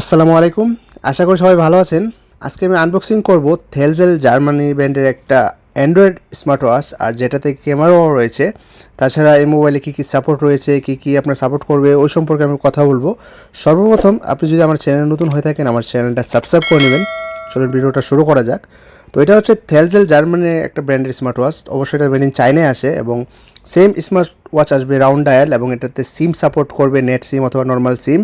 আসসালামু আলাইকুম। আশা করি সবাই ভালো আছেন। আজকে আমি আনবক্সিং করব থেলজেল জার্মানি ব্র্যান্ডের একটা অ্যান্ড্রয়েড স্মার্ট ওয়াচ আর যেটাতে ক্যামেরাও রয়েছে। তাছাড়া এই মোবাইলে কী কী সাপোর্ট রয়েছে, কী কী আপনার সাপোর্ট করবে, ওই সম্পর্কে আমি কথা বলব। সর্বপ্রথম আপনি যদি আমার চ্যানেল নতুন হয়ে থাকেন, আমার চ্যানেলটা সাবস্ক্রাইব করে নেবেন। চলুন ভিডিওটা শুরু করা যাক। তো এটা হচ্ছে থেলজেল জার্মানির একটা ব্র্যান্ডের স্মার্ট ওয়াচ অবশ্যই এটা মেড ইন চাইনায় আসে এবং সেম স্মার্ট ওয়াচ আসবে রাউন্ড ডায়াল এবং এটাতে সিম সাপোর্ট করবে নেট সিম অথবা নর্মাল সিম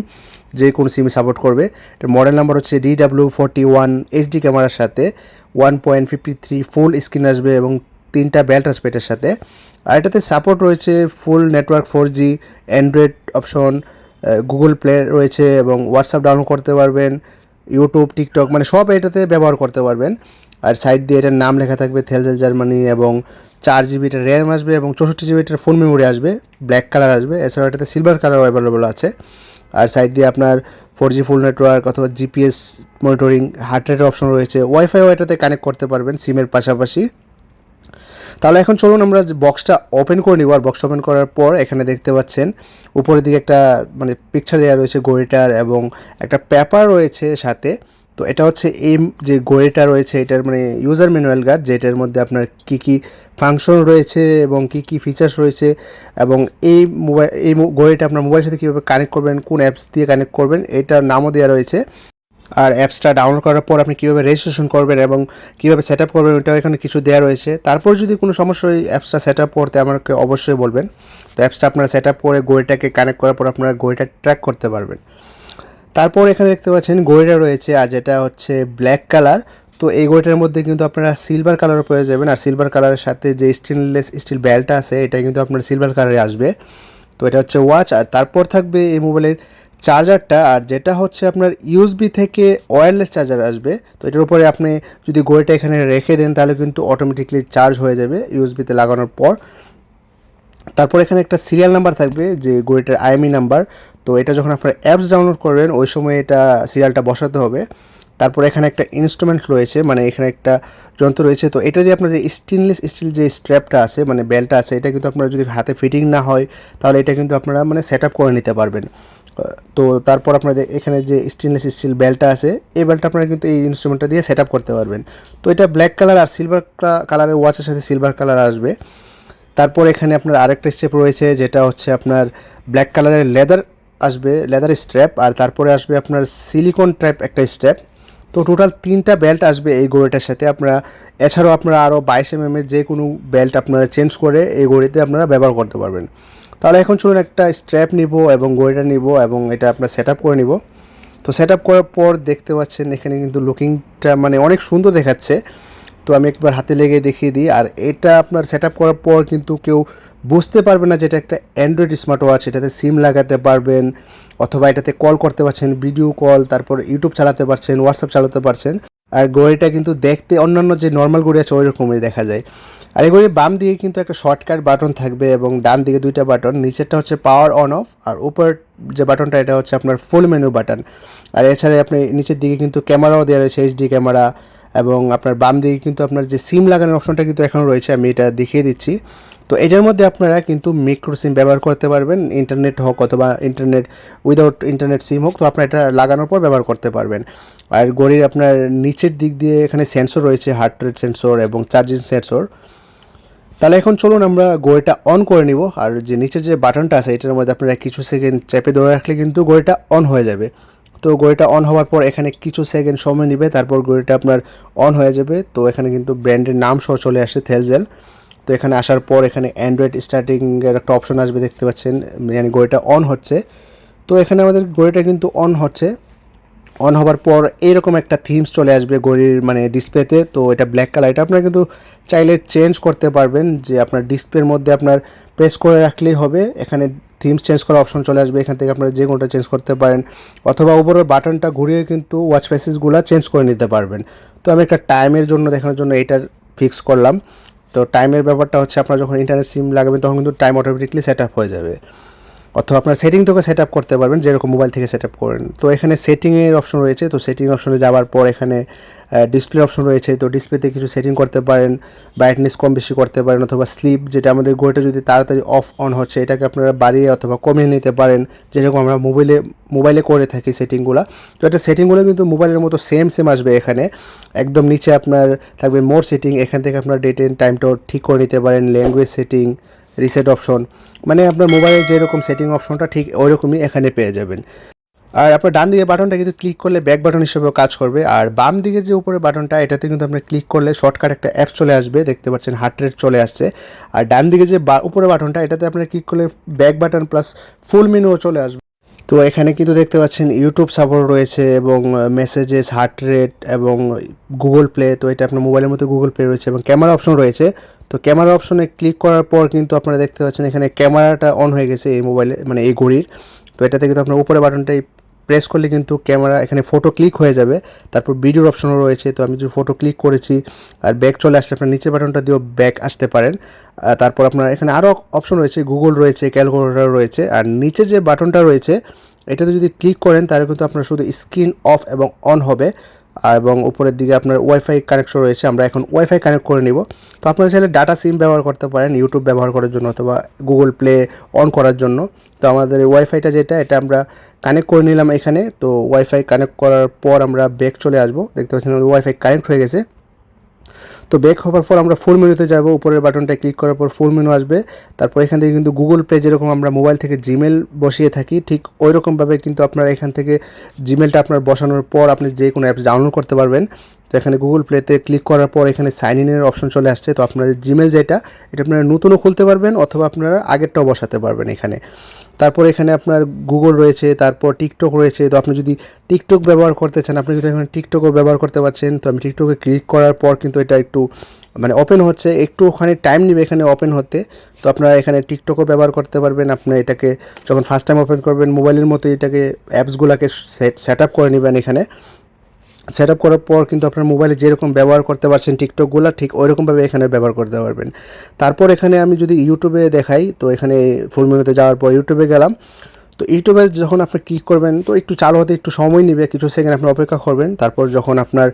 যে কোনো সিম সাপোর্ট করবে। এটার মডেল নাম্বার হচ্ছে D W forty one HD ক্যামেরার সাথে one point fifty three full screen আসবে এবং তিনটা বেল্ট আসবে এটার সাথে। আর এটাতে সাপোর্ট রয়েছে full network four G Android option Google Play রয়েছে এবং হোয়াটসঅ্যাপ ডাউনলোড করতে পারবেন ইউটিউব টিকটক মানে সব এটাতে ব্যবহার করতে পারবেন। আর সাইড দিয়ে এটার নাম লেখা থাকবে থেলজেল জার্মানি এবং চার জিবিটা র্যাম আসবে এবং চৌষট্টি জিবিটার ফোন মেমোরি আসবে ব্ল্যাক কালার আসবে, এছাড়াও এটাতে সিলভার কালার অ্যাভেলেবল আছে। আর সাইড দিয়ে আপনার ফোর জি ফুল নেটওয়ার্ক অথবা জিপিএস মনিটরিং হার্ট রেটের অপশন রয়েছে। ওয়াইফাইও এটাতে কানেক্ট করতে পারবেন সিমের পাশাপাশি। তাহলে এখন চলুন আমরা যে বক্সটা ওপেন করে নিব। আর বক্সটা ওপেন করার পর এখানে দেখতে পাচ্ছেন, উপরের দিকে একটা মানে পিকচার দেওয়া রয়েছে গড়িটার এবং একটা পেপার রয়েছে সাথে। তো এটা হচ্ছে এই যে গোয়েটা রয়েছে, এটার মানে ইউজার ম্যানুয়াল গার্ড যেটার মধ্যে আপনার কী কী ফাংশন রয়েছে এবং কী কী ফিচার্স রয়েছে এবং এই মোবাইল এই গোয়েটা আপনার মোবাইলের সাথে কীভাবে কানেক্ট করবেন, কোন অ্যাপস দিয়ে কানেক্ট করবেন, এটার নামও দেওয়া রয়েছে। আর অ্যাপসটা ডাউনলোড করার পর আপনি কীভাবে রেজিস্ট্রেশন করবেন এবং কীভাবে সেট আপ করবেন, ওটাও এখানে কিছু দেওয়া রয়েছে। তারপর যদি কোনো সমস্যা হয় অ্যাপসটা সেট আপ করতে আমাকে অবশ্যই বলবেন। তো অ্যাপসটা আপনারা সেট আপ করে গোয়েটাকে কানেক্ট করার পর আপনারা গোয়েটা ট্র্যাক করতে পারবেন। তারপর এখানে দেখতে পাচ্ছেন গড়িটা রয়েছে আর যেটা হচ্ছে ব্ল্যাক কালার তো এই গড়িটার মধ্যে কিন্তু আপনারা সিলভার কালারও পেয়ে যাবেন। আর সিলভার কালারের সাথে যে স্টেনলেস স্টিল বেল্টটা আছে, এটা কিন্তু আপনার সিলভার কালারে আসবে। তো এটা হচ্ছে ওয়াচ আর তারপর থাকবে এই মোবাইলের চার্জারটা আর যেটা হচ্ছে আপনার ইউএসবি থেকে ওয়্যারলেস চার্জার আসবে। তো এটার উপরে আপনি যদি গড়িটা এখানে রেখে দেন, তাহলে কিন্তু অটোমেটিকলি চার্জ হয়ে যাবে ইউএসবিতে লাগানোর পর। তারপর এখানে একটা সিরিয়াল নাম্বার থাকবে, যে গড়িটার আইএমই নাম্বার তো এটা যখন আপনারা অ্যাপস ডাউনলোড করবেন, ওই সময় এটা সিরিয়ালটা বসাতে হবে। তারপর এখানে একটা ইনস্ট্রুমেন্ট রয়েছে মানে এখানে একটা যন্ত্র রয়েছে। তো এটা দিয়ে আপনার যে স্টেনলেস স্টিল যে স্ট্র্যাপটা আছে মানে বেল্টটা আছে, এটা কিন্তু আপনারা যদি হাতে ফিটিং না হয়, তাহলে এটা কিন্তু আপনারা মানে সেট করে নিতে পারবেন। তো তারপর আপনাদের এখানে যে স্টেনলেস স্টিল বেল্টটা আছে, এই বেল্টটা আপনারা কিন্তু এই ইনস্ট্রুমেন্টটা দিয়ে সেট করতে পারবেন। তো এটা ব্ল্যাক কালার আর সিলভার কালারের ওয়াচের সাথে সিলভার কালার আসবে। তারপর এখানে আপনার আরেকটা স্টেপ রয়েছে, যেটা হচ্ছে আপনার ব্ল্যাক কালারের লেদার আসবে লেদার স্ট্র্যাপ আর তারপরে আসবে আপনার সিলিকন ট্র্যাপ একটা স্ট্র্যাপ তো টোটাল তিনটা বেল্ট আসবে এই গড়িটার সাথে। আপনারা, এছাড়াও আপনারা আরও বাইশ এম এর যে কোনো বেল্ট আপনারা চেঞ্জ করে এই গড়িতে আপনারা ব্যবহার করতে পারবেন। তাহলে এখন চলুন একটা স্ট্র্যাপ নিব এবং গড়িটা নিব এবং এটা আপনার সেট করে নিব। তো সেট করার পর দেখতে পাচ্ছেন এখানে কিন্তু লুকিংটা মানে অনেক সুন্দর দেখাচ্ছে। তো আমি একবার হাতে লেগে দেখিয়ে দিই। আর এটা আপনার সেট আপ করার পর কিন্তু কেউ বুঝতে পারবে না যে এটা একটা অ্যান্ড্রয়েড স্মার্ট ওয়াচ এটাতে সিম লাগাতে পারবেন অথবা এটাতে কল করতে পারছেন ভিডিও কল তারপর ইউটিউব চালাতে পারছেন হোয়াটসঅ্যাপ চালাতে পারছেন। আর ঘড়িটা কিন্তু দেখতে অন্যান্য যে নর্মাল ঘড়ি আছে ওই রকমই দেখা যায়। আর এই ঘড়ির বাম দিকে কিন্তু একটা শর্টকাট বাটন থাকবে এবং ডান দিকে দুইটা বাটন নিচেরটা হচ্ছে পাওয়ার অন অফ আর উপর যে বাটনটা এটা হচ্ছে আপনার ফুল মেনু বাটন আর এছাড়া আপনি নিচের দিকে কিন্তু ক্যামেরাও দেওয়া রয়েছে এইচডি ক্যামেরা এবং আপনার বাম দিকে কিন্তু আপনার যে সিম লাগানোর অপশনটা কিন্তু এখনও রয়েছে, আমি এটা দেখিয়ে দিচ্ছি। তো এটার মধ্যে আপনারা কিন্তু মিক্রো সিম ব্যবহার করতে পারবেন ইন্টারনেট হোক অথবা ইন্টারনেট উইদাউট ইন্টারনেট সিম হোক, তো আপনারা এটা লাগানোর পর ব্যবহার করতে পারবেন। আর গড়ির আপনার নিচের দিক দিয়ে এখানে সেন্সর রয়েছে হার্ট রেট সেন্সর এবং চার্জিং সেন্সর তাহলে এখন চলুন আমরা গড়িটা অন করে নিব, আর যে নিচের যে বাটনটা আছে, এটার মধ্যে আপনারা কিছু সেকেন্ড চেপে ধরে রাখলে কিন্তু গড়িটা অন হয়ে যাবে। তো গড়িটা অন হওয়ার পর এখানে কিছু সেকেন্ড সময় নেবে, তারপর গড়িটা আপনার অন হয়ে যাবে। তো এখানে কিন্তু ব্র্যান্ডের নাম সহ চলে আসে থেলজেল তো এখানে আসার পর এখানে অ্যান্ড্রয়েড স্টার্টিংয়ের একটা অপশন আসবে, দেখতে পাচ্ছেন। মানে গড়িটা অন হচ্ছে। তো এখানে আমাদের গড়িটা কিন্তু অন হচ্ছে। অন হওয়ার পর এইরকম একটা থিমস চলে আসবে ঘড়ির মানে ডিসপ্লেতে তো এটা ব্ল্যাক কালার এটা আপনারা কিন্তু চাইলে চেঞ্জ করতে পারবেন যে আপনার ডিসপ্লের মধ্যে আপনার প্রেস করে রাখলেই হবে। এখানে থিমস চেঞ্জ করার অপশন চলে আসবে, এখান থেকে আপনারা যে কোনোটা চেঞ্জ করতে পারেন। অথবা উপরের বাটনটা ঘুরিয়ে কিন্তু ওয়াচ ফেসেসগুলো চেঞ্জ করে নিতে পারবেন। তো আমি একটা টাইমের জন্য, দেখানোর জন্য এটা ফিক্স করলাম। তো টাইমের ব্যাপারটা হচ্ছে আপনার যখন ইন্টারনেট সিম লাগাবেন, তখন কিন্তু টাইম অটোমেটিকলি সেট আপ হয়ে যাবে। অথবা আপনার সেটিং থেকে সেট আপ করতে পারবেন, যেরকম মোবাইল থেকে সেট আপ করেন। তো এখানে সেটিংয়ের অপশন রয়েছে, তো সেটিং অপশনে যাওয়ার পর এখানে ডিসপ্লে অপশন রয়েছে, তো ডিসপ্লেতে কিছু সেটিং করতে পারেন ব্রাইটনেস কম বেশি করতে পারেন, অথবা স্লিপ যেটা আমাদের ঘড়িটা যদি তাড়াতাড়ি অফ অন হচ্ছে, এটাকে আপনারা বাড়িয়ে অথবা কমিয়ে নিতে পারেন, যেরকম আমরা মোবাইলে মোবাইলে করে থাকি সেটিংগুলো তো এটা সেটিংগুলো কিন্তু মোবাইলের মতো সেম সেম আসবে এখানে। একদম নিচে আপনার থাকবে মোর সেটিং এখান থেকে আপনার ডেট এন্ড টাইমটাও ঠিক করে নিতে পারেন ল্যাঙ্গুয়েজ সেটিং রিসেট অপশন মানে আপনার মোবাইলে যেরকম সেটিং অপশনটা ঠিক ওইরকমই এখানে পেয়ে যাবেন। আর আপনার ডান দিকে বাটনটা কিন্তু ক্লিক করলে ব্যাক বাটন হিসেবেও কাজ করবে। আর বাম দিকে যে উপরে বাটনটা এটাতে কিন্তু আপনার ক্লিক করলে শর্টকাট একটা অ্যাপ চলে আসবে। দেখতে পাচ্ছেন হার্ট রেট চলে আসছে। আর ডান দিকে যে উপরে বাটনটা এটাতে আপনার ক্লিক করলে ব্যাক বাটন প্লাস ফুল মেনুও চলে আসবে। তো এখানে কিন্তু দেখতে পাচ্ছেন ইউটিউব সাপোর্ট রয়েছে এবং মেসেজেস হার্ট রেট এবং গুগল প্লে তো এটা আপনার মোবাইলের মধ্যে গুগল প্লে রয়েছে এবং ক্যামেরা অপশন রয়েছে। তো ক্যামেরা অপশনে ক্লিক করার পর কিন্তু আপনারা দেখতে পাচ্ছেন এখানে ক্যামেরাটা অন হয়ে গেছে এই মোবাইলে মানে এই ঘড়ির। তো এটাতে কিন্তু আপনার উপরে বাটনটাই প্রেস করলে কিন্তু ক্যামেরা, এখানে ফটো ক্লিক হয়ে যাবে। তারপর ভিডিওর অপশনও রয়েছে, তো আমি যদি ফটো ক্লিক করেছি আর ব্যাক চলে আসলে আপনার নিচের বাটনটা দিয়েও ব্যাক আসতে পারেন। তারপর আপনার এখানে আরও অপশন রয়েছে গুগল রয়েছে ক্যালকুলেটর রয়েছে, আর নিচের যে বাটনটা রয়েছে, এটাতে যদি ক্লিক করেন তাহলে কিন্তু আপনার শুধু স্ক্রিন অফ এবং অন হবে। এবং উপরের দিকে আপনার ওয়াইফাই কানেকশন রয়েছে, আমরা এখন ওয়াইফাই কানেক্ট করে নিব। তো আপনারা চাইলে ডাটা সিম ব্যবহার করতে পারেন ইউটিউব ব্যবহার করার জন্য অথবা গুগল প্লে অন করার জন্য। তো আমাদের ওয়াইফাইটা যেটা, এটা আমরা কানেক্ট করে নিলাম এখানে। তো ওয়াইফাই কানেক্ট করার পর আমরা ব্যাক চলে আসব। দেখতে পাচ্ছেন ওয়াইফাই কানেক্ট হয়ে গেছে। তো ব্যাক হওয়ার পর আমরা ফুল মেনুতে যাব, উপরের বাটনটা ক্লিক করার পর ফুল মেনু আসবে। তারপর এখান থেকে কিন্তু গুগল পে যেরকম আমরা মোবাইল থেকে জিমেল বসিয়ে থাকি, ঠিক ওই রকমভাবে কিন্তু আপনারা এখান থেকে জিমেলটা আপনার বসানোর পর আপনি যে কোনো অ্যাপস ডাউনলোড করতে পারবেন। তো এখানে গুগল প্লেতে ক্লিক করার পর এখানে সাইন ইনের অপশন চলে আসছে। তো আপনাদের জিমেল যেটা, এটা আপনারা নতুনও খুলতে পারবেন অথবা আপনারা আগেরটাও বসাতে পারবেন এখানে। তারপর এখানে আপনার গুগল রয়েছে, তারপর টিকটক রয়েছে। তো আপনি যদি টিকটক ব্যবহার করতে চান, আপনি যদি এখানে টিকটকও ব্যবহার করতে পারছেন, তো আমি টিকটকে ক্লিক করার পর কিন্তু এটা একটু মানে ওপেন হচ্ছে। একটু ওখানে টাইম নেবে এখানে ওপেন হতে। তো আপনারা এখানে টিকটকও ব্যবহার করতে পারবেন। আপনি এটাকে যখন ফার্স্ট টাইম ওপেন করবেন মোবাইলের মতো এটাকে অ্যাপসগুলোকে সেট সেট আপ করে নেবেন এখানে। সেট আপ করার পর কিন্তু আপনার মোবাইলে যেরকম ব্যবহার করতে পারছেন টিকটকগুলো, ঠিক ওইরকমভাবে এখানে ব্যবহার করতে পারবেন। তারপর এখানে আমি যদি ইউটিউবে দেখাই, তো এখানে ফুল মেনুতে যাওয়ার পর ইউটিউবে গেলাম। তো ইউটিউবে যখন আপনি ক্লিক করবেন, তো একটু চালু হতে একটু সময় নেবে, কিছু সেকেন্ড আপনি অপেক্ষা করবেন। তারপর যখন আপনার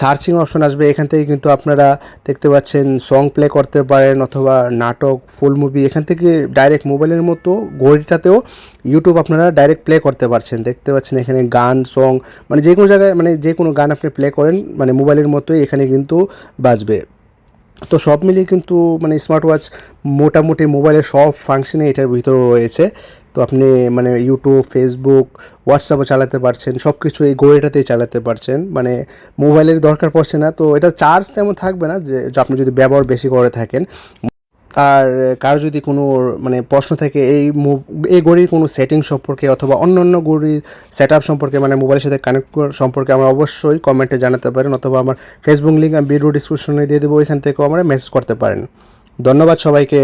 সার্চিং অপশন আসবে, এখান থেকে কিন্তু আপনারা দেখতে পাচ্ছেন সং প্লে করতে পারেন অথবা নাটক ফুল মুভি এখান থেকে ডাইরেক্ট মোবাইলের মতো ঘড়িটাতেও ইউটিউব আপনারা ডাইরেক্ট প্লে করতে পারছেন। দেখতে পাচ্ছেন এখানে গান সং মানে যে কোনো জায়গায় মানে যে কোনো গান আপনি প্লে করেন মানে মোবাইলের মতোই এখানে কিন্তু বাজবে। তো সব মিলিয়ে কিন্তু মানে স্মার্ট ওয়াচ মোটামুটি মোবাইলের সব ফাংশনে এটার ভিতরে রয়েছে। তো আপনি মানে ইউটিউব ফেসবুক হোয়াটসঅ্যাপও চালাতে পারছেন সব কিছু এই ঘড়িটাতেই চালাতে পারছেন। মানে মোবাইলের দরকার পড়ছে না। তো এটা চার্জ তেমন থাকবে না যে আপনি যদি ব্যবহার বেশি করে থাকেন। আর কারও যদি কোনো মানে প্রশ্ন থাকে, এই এই ঘড়ির কোনো সেটিং সম্পর্কে অথবা অন্য অন্য ঘড়ির সেট আপ সম্পর্কে মানে মোবাইলের সাথে কানেক্ট সম্পর্কে আমার অবশ্যই কমেন্টে জানাতে পারেন অথবা আমার ফেসবুক লিঙ্ক আমি ভিডিও ডিসক্রিপশনে দিয়ে দেবো, ওইখান থেকেও আমরা মেসেজ করতে পারেন। ধন্যবাদ সবাইকে।